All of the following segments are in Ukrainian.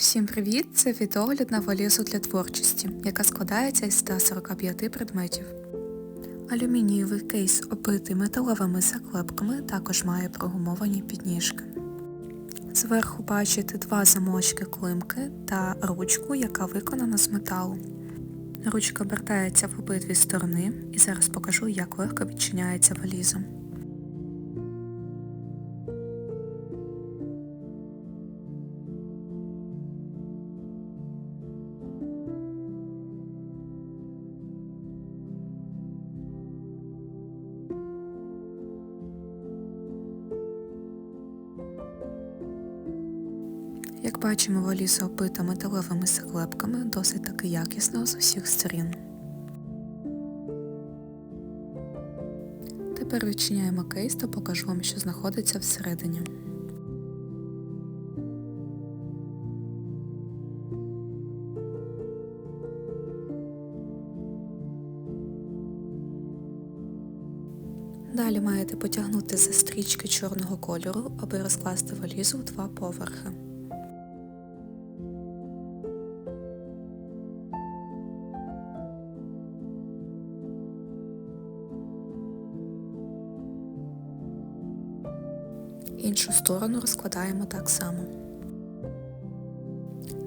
Всім привіт! Це відеогляд на валізу для творчості, яка складається із 145 предметів. Алюмінієвий кейс, обитий металевими заклепками, також має прогумовані підніжки. Зверху бачите два замочки климки та ручку, яка виконана з металу. Ручка обертається в обидві сторони і зараз покажу, як легко відчиняється валіза. Як бачимо, валіза оббита металевими заклепками, досить таки якісно з усіх сторін. Тепер відчиняємо кейс та покажу вам, що знаходиться всередині. Далі маєте потягнути за стрічки чорного кольору, аби розкласти валізу в два поверхи. Іншу сторону розкладаємо так само.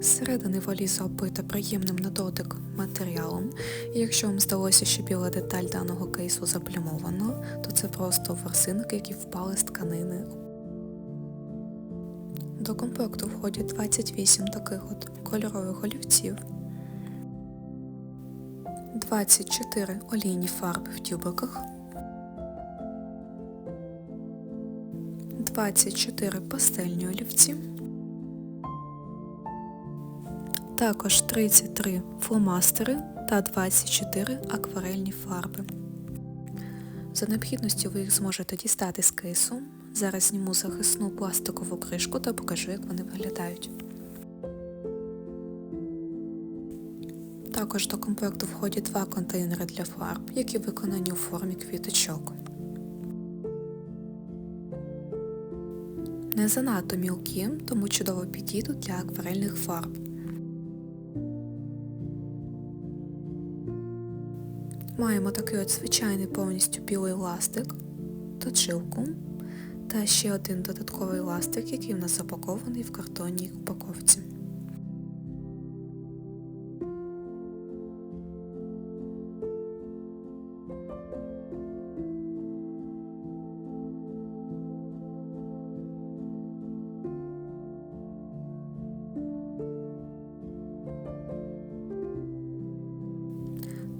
Зсередини валіза оббита приємним на дотик матеріалом, якщо вам здалося, що біла деталь даного кейсу заплямована, то це просто ворсинки, які впали з тканини. До комплекту входять 28 таких от кольорових олівців, 24 олійні фарби в тюбиках, 24 пастельні олівці, також 33 фломастери та 24 акварельні фарби. За необхідністю ви їх зможете дістати з кейсу. Зараз зніму захисну пластикову кришку та покажу, як вони виглядають. Також до комплекту входять два контейнери для фарб, які виконані у формі квіточок. Не занадто мілкі, тому чудово підійдуть для акварельних фарб. Маємо такий от звичайний повністю білий ластик, точилку та ще один додатковий ластик, який в нас запакований в картонній упаковці.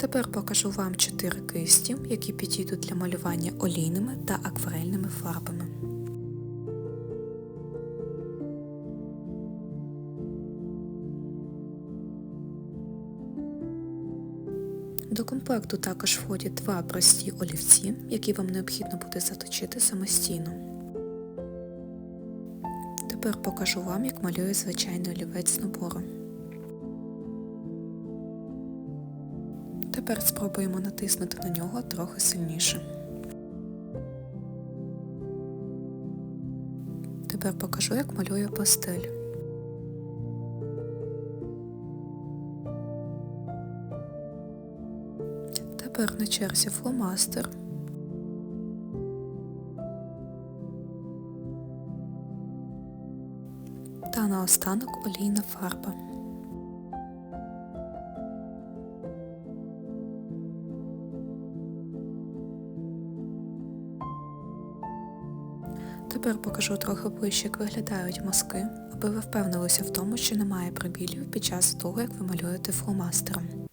Тепер покажу вам 4 кисті, які підійдуть для малювання олійними та акварельними фарбами. До комплекту також входять два прості олівці, які вам необхідно буде заточити самостійно. Тепер покажу вам, як малює звичайний олівець з набору. Тепер спробуємо натиснути на нього трохи сильніше. Тепер покажу, як малює пастель. Тепер на черзі фломастер. Та наостанок олійна фарба. Тепер покажу трохи ближче, як виглядають мазки, аби ви впевнилися в тому, що немає пробілів під час того, як ви малюєте фломастером.